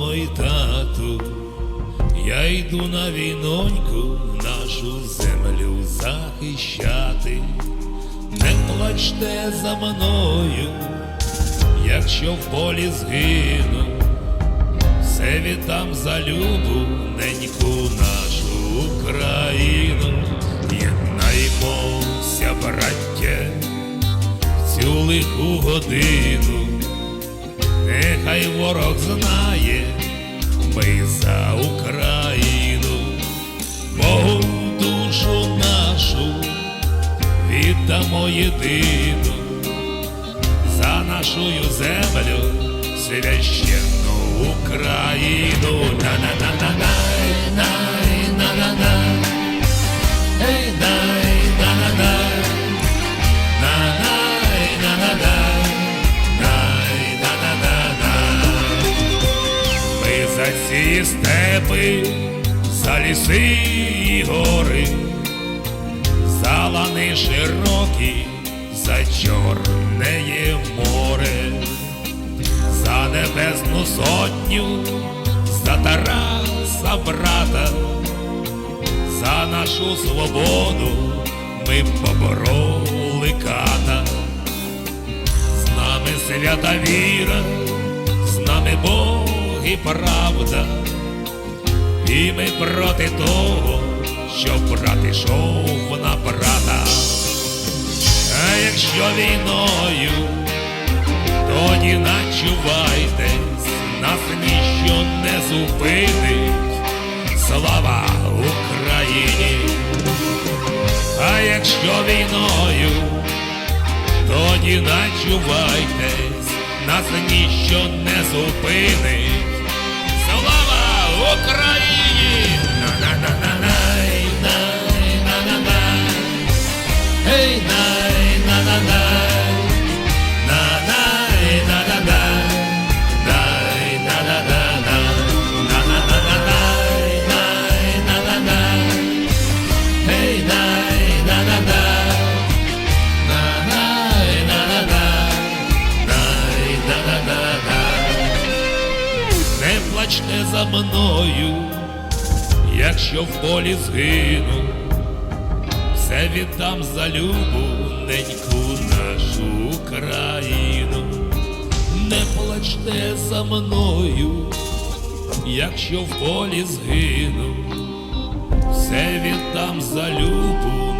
й тату, я йду на війноньку, нашу землю захищати. Не плачте за мною, якщо в полі згину, все віддам за любу неньку нашу Україну. Єднаймося, браття, в цю лиху годину. Нехай ворог знає, ми за Україну, Богу душу нашу віддамо єдину, за нашу землю священну Ми степи, за ліси і гори, за лани широкі, за чорне море, за небесну сотню, за Тараса брата, за нашу свободу ми побороли ката. З нами свята віра, з нами Бог і правда, і ми проти того, щоб брат ішов на брата. А якщо війною, тоді начувайтесь, нас ніщо не зупинить. Слава Україні! А якщо війною, тоді начувайтесь, нас ніщо не зупинить. Плачте за мною, якщо в полі згину, все віддам за любу неньку нашу країну. Не плачте за мною, якщо в полі згину, все віддам за любу